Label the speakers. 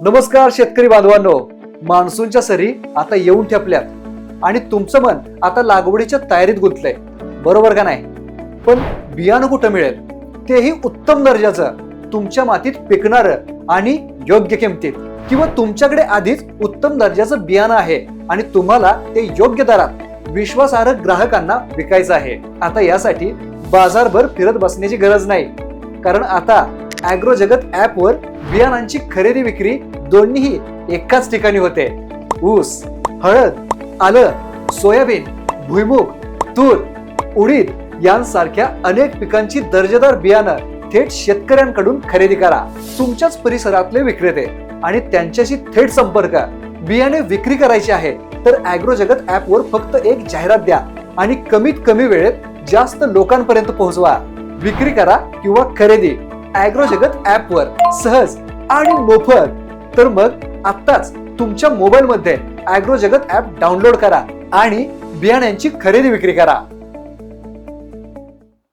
Speaker 1: नमस्कार शेतकरी बांधवांनो. मान्सूनच्या सरी आता येऊन ठेपल्यात. आणि तुमचं मन आता लागवडीच्या तयारीत गुंतलंय. बरोबर का नाही? पण बियाणं कुठं मिळेल? तेही उत्तम दर्जाचं. तुमच्या मातीत पिकणारं आणि योग्य किमतीत. किंवा तुमच्याकडे आधीच उत्तम दर्जाचं बियाणं आहे आणि तुम्हाला ते योग्य दरात विश्वासार्ह ग्राहकांना विकायचं आहे. आता यासाठी बाजारभर फिरत बसण्याची गरज नाही. कारण आता अॅग्रो जगत ऍप वर बियाणांची खरेदी विक्री दोन्हीही एकाच ठिकाणी होते. ऊस हळद आलं सोयाबीन भुईमुग तूर उडीद यांसारख्या अनेक पिकांची दर्जेदार बियाणं थेट शेतकऱ्यांकडून खरेदी करा. तुमच्याच परिसरातले विक्रेते आणि त्यांच्याशी थेट संपर्क. बियाणे विक्री करायचे आहे तर अॅग्रो जगत ऍप वर फक्त एक जाहिरात द्या आणि कमीत कमी वेळेत जास्त लोकांपर्यंत पोहोचवा. विक्री करा किंवा खरेदी. ॲग्रो जगत ऍप वर सहज आणि मोफत. तर मग आत्ताच तुमच्या मोबाईल मध्ये जगत ऍप डाउनलोड करा आणि बियाण्यांची खरेदी विक्री करा.